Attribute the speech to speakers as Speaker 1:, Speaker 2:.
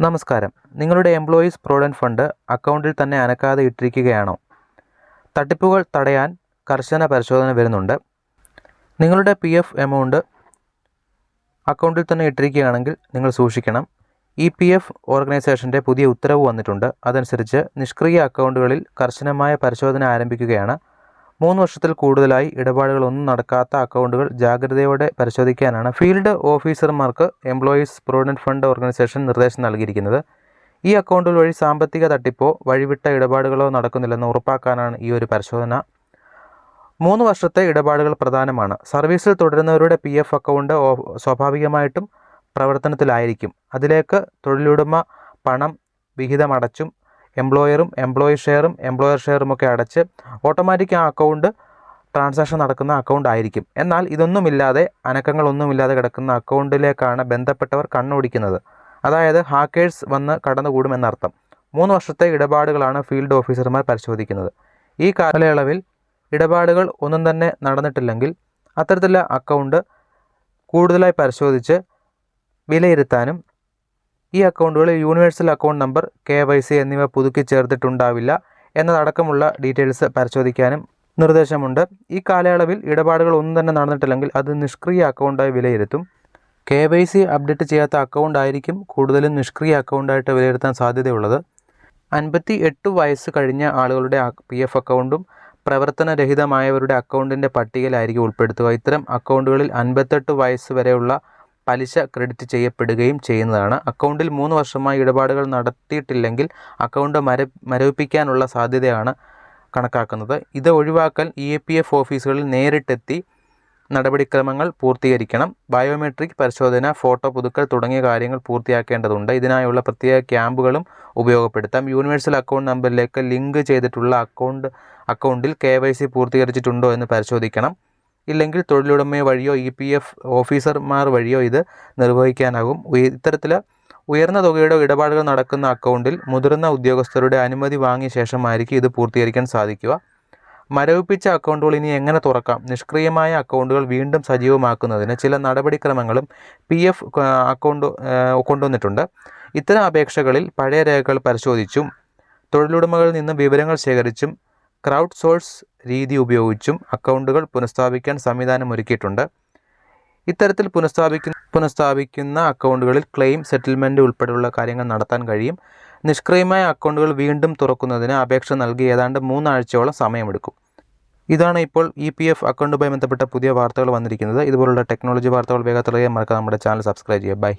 Speaker 1: നമസ്കാരം. നിങ്ങളുടെ employees provident fund അക്കൗണ്ടിൽ തന്നെ അനക്കാതെ ഇട്ടിരിക്കുകയാണോ? തട്ടിപ്പുകൾ തടയാൻ കർശന പരിശോധന വരുന്നുണ്ട്. നിങ്ങളുടെ പി എഫ് എമൗണ്ട് അക്കൗണ്ടിൽ തന്നെ ഇട്ടിരിക്കുകയാണെങ്കിൽ നിങ്ങൾ സൂക്ഷിക്കണം. ഇ പി എഫ് ഓർഗനൈസേഷന്റെ പുതിയ ഉത്തരവ് വന്നിട്ടുണ്ട്. അതനുസരിച്ച് നിഷ്ക്രിയ അക്കൗണ്ടുകളിൽ കർശനമായ പരിശോധന ആരംഭിക്കുകയാണ്. മൂന്ന് വർഷത്തിൽ കൂടുതലായി ഇടപാടുകളൊന്നും നടക്കാത്ത അക്കൗണ്ടുകൾ ജാഗ്രതയോടെ പരിശോധിക്കാനാണ്. ഫീൽഡ് ഓഫീസർമാർക്ക് എംപ്ലോയീസ് പ്രൊവിഡന്റ് ഫണ്ട് ഓർഗനൈസേഷൻ നിർദ്ദേശം നൽകിയിരിക്കുന്നത്. ഈ അക്കൗണ്ടുകൾ വഴി സാമ്പത്തിക തട്ടിപ്പോ വഴിവിട്ട ഇടപാടുകളോ നടക്കുന്നില്ലെന്ന് ഉറപ്പാക്കാനാണ് ഈ ഒരു പരിശോധന. മൂന്ന് വർഷത്തെ ഇടപാടുകൾ പ്രധാനമാണ്. സർവീസിൽ തുടരുന്നവരുടെ പി എഫ് അക്കൗണ്ട് സ്വാഭാവികമായിട്ടും പ്രവർത്തനത്തിലായിരിക്കും. അതിലേക്ക് തൊഴിലുടമ പണം വിഹിതമടച്ചും എംപ്ലോയറും എംപ്ലോയി ഷെയറും എംപ്ലോയർ ഷെയറും ഒക്കെ അടച്ച് ഓട്ടോമാറ്റിക് ആ അക്കൗണ്ട് ട്രാൻസാക്ഷൻ നടക്കുന്ന അക്കൗണ്ട് ആയിരിക്കും. എന്നാൽ ഇതൊന്നുമില്ലാതെ അനക്കങ്ങളൊന്നുമില്ലാതെ കിടക്കുന്ന അക്കൗണ്ടിലേക്കാണ് ബന്ധപ്പെട്ടവർ കണ്ണോടിക്കുന്നത്. അതായത് ഹാക്കേഴ്സ് വന്ന് കടന്നുകൂടുമെന്നർത്ഥം മൂന്ന് വർഷത്തെ ഇടപാടുകളാണ് ഫീൽഡ് ഓഫീസർമാർ പരിശോധിക്കുന്നത്. ഈ കാലയളവിൽ ഇടപാടുകൾ ഒന്നും തന്നെ നടന്നിട്ടില്ലെങ്കിൽ അത്തരത്തിലുള്ള അക്കൗണ്ട് കൂടുതലായി പരിശോധിച്ച് വിലയിരുത്താനും ഈ അക്കൗണ്ടുകളിൽ universal account number K Y C എന്നിവ പുതുക്കി ചേർത്തിട്ടുണ്ടാവില്ല എന്നതടക്കമുള്ള ഡീറ്റെയിൽസ് പരിശോധിക്കാനും നിർദ്ദേശമുണ്ട്. ഈ കാലയളവിൽ ഇടപാടുകൾ ഒന്നും തന്നെ നടന്നിട്ടില്ലെങ്കിൽ അത് നിഷ്ക്രിയ അക്കൗണ്ടായി വിലയിരുത്തും. കെ വൈ സി അപ്ഡേറ്റ് ചെയ്യാത്ത അക്കൗണ്ട് ആയിരിക്കും കൂടുതലും നിഷ്ക്രിയ അക്കൗണ്ടായിട്ട് വിലയിരുത്താൻ സാധ്യതയുള്ളത്. അൻപത്തി എട്ട് വയസ്സ് കഴിഞ്ഞ ആളുകളുടെ പി എഫ് അക്കൗണ്ടും പ്രവർത്തനരഹിതമായവരുടെ അക്കൗണ്ടിന്റെ പട്ടികയിലായിരിക്കും ഉൾപ്പെടുത്തുക. ഇത്തരം അക്കൗണ്ടുകളിൽ അൻപത്തെട്ട് വയസ്സ് വരെയുള്ള പലിശ ക്രെഡിറ്റ് ചെയ്യപ്പെടുകയും ചെയ്യുന്നതാണ്. അക്കൗണ്ടിൽ മൂന്ന് വർഷമായി ഇടപാടുകൾ നടത്തിയിട്ടില്ലെങ്കിൽ അക്കൗണ്ട് മര മരവിപ്പിക്കാനുള്ള സാധ്യതയാണ് കണക്കാക്കുന്നത്. ഇത് ഒഴിവാക്കാൻ ഇ എ പി എഫ് ഓഫീസുകളിൽ നേരിട്ടെത്തി നടപടിക്രമങ്ങൾ പൂർത്തീകരിക്കണം. ബയോമെട്രിക് പരിശോധന ഫോട്ടോ പുതുക്കൽ തുടങ്ങിയ കാര്യങ്ങൾ പൂർത്തിയാക്കേണ്ടതുണ്ട്. ഇതിനായുള്ള പ്രത്യേക ക്യാമ്പുകളും ഉപയോഗപ്പെടുത്താം. യൂണിവേഴ്സൽ അക്കൗണ്ട് നമ്പറിലേക്ക് ലിങ്ക് ചെയ്തിട്ടുള്ള അക്കൗണ്ട് അക്കൗണ്ടിൽ കെ വൈ സി പൂർത്തീകരിച്ചിട്ടുണ്ടോ എന്ന് പരിശോധിക്കണം. ഇല്ലെങ്കിൽ തൊഴിലുടമ വഴിയോ ഇ പി എഫ് ഓഫീസർമാർ വഴിയോ ഇത് നിർവഹിക്കാനാകും. ഇത്തരത്തിൽ ഉയർന്ന തുകയുടെ ഇടപാടുകൾ നടക്കുന്ന അക്കൗണ്ടിൽ മുതിർന്ന ഉദ്യോഗസ്ഥരുടെ അനുമതി വാങ്ങിയ ശേഷമായിരിക്കും ഇത് പൂർത്തീകരിക്കാൻ സാധിക്കുക. മരവിപ്പിച്ച അക്കൗണ്ടുകൾ ഇനി എങ്ങനെ തുറക്കാം? നിഷ്ക്രിയമായ അക്കൗണ്ടുകൾ വീണ്ടും സജീവമാക്കുന്നതിന് ചില നടപടിക്രമങ്ങളും പി എഫ് അക്കൗണ്ട് കൊണ്ടുവന്നിട്ടുണ്ട്. ഇത്തരം അപേക്ഷകളിൽ പഴയ രേഖകൾ പരിശോധിച്ചും തൊഴിലുടമകളിൽ നിന്ന് വിവരങ്ങൾ ശേഖരിച്ചും ക്രൗഡ് സോഴ്സ് രീതി ഉപയോഗിച്ചും അക്കൗണ്ടുകൾ പുനഃസ്ഥാപിക്കാൻ സംവിധാനം ഒരുക്കിയിട്ടുണ്ട് ഇത്തരത്തിൽ പുനഃസ്ഥാപിക്കുന്ന പുനഃസ്ഥാപിക്കുന്ന അക്കൗണ്ടുകളിൽ ക്ലെയിം സെറ്റിൽമെന്റ് ഉൾപ്പെടെയുള്ള കാര്യങ്ങൾ നടത്താൻ കഴിയും. നിഷ്ക്രിയമായ അക്കൗണ്ടുകൾ വീണ്ടും തുറക്കുന്നതിന് അപേക്ഷ നൽകി ഏതാണ്ട് മൂന്നാഴ്ചയോളം സമയമെടുക്കും. ഇതാണ് ഇപ്പോൾ ഇ പി എഫ് അക്കൗണ്ടുമായി ബന്ധപ്പെട്ട പുതിയ വാർത്തകൾ വന്നിരിക്കുന്നത്. ഇതുപോലുള്ള ടെക്നോളജി വാർത്തകൾ വേഗത്തിലറിയാൻ മറക്കാം നമ്മുടെ ചാനൽ സബ്സ്ക്രൈബ് ചെയ്യുക. ബൈ.